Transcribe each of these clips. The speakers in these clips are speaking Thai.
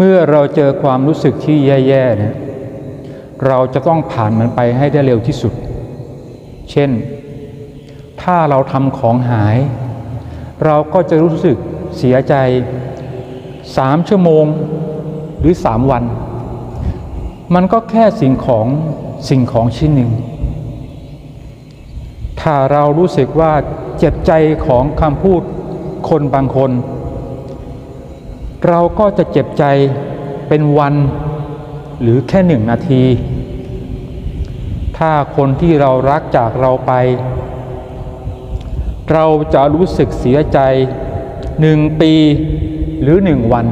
เมื่อเราเจอความรู้สึกที่แย่ๆเนี่ยเราจะต้องผ่านมันไปให้ได้เร็วที่สุด เช่น ถ้าเราทำของหาย เราก็จะรู้สึกเสียใจสามชั่วโมงหรือสามวัน มันก็แค่สิ่งของสิ่งของชิ้นหนึ่ง ถ้าเรารู้สึกว่าเจ็บใจของคำพูดคนบางคน เราก็จะเจ็บใจเป็นวันหรือแค่หนึ่งนาที ถ้าคนที่เรารักจากเราไป เราจะรู้สึกเสียใจหนึ่งปีหรือหนึ่งวัน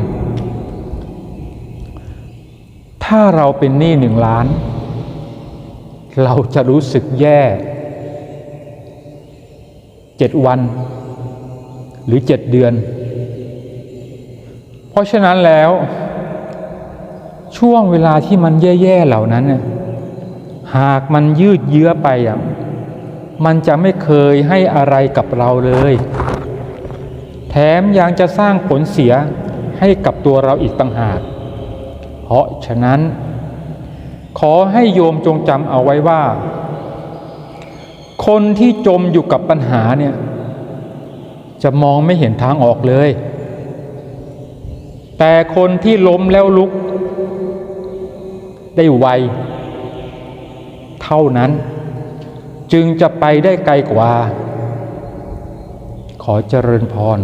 ถ้าเราเป็นหนี้หนึ่งล้าน เราจะรู้สึกแย่เจ็ดวัน หรือเจ็ดเดือน ราะฉะนั้นแล้วช่วงเวลาที่มันแย่ๆเหล่านั้นเนี่ยหากมันยืดเยื้อไปอะมันจะไม่เคยให้อะไรกับเราเลย แถมยังจะสร้างผลเสียให้กับตัวเราอีกต่างหาก เพราะฉะนั้น ขอให้โยมจงจำเอาไว้ว่า คนที่จมอยู่กับปัญหาเนี่ย จะมองไม่เห็นทางออกเลย แต่คนที่ล้มแล้วลุก ได้ไว เท่านั้น จึงจะไปได้ไกลกว่า ขอเจริญพร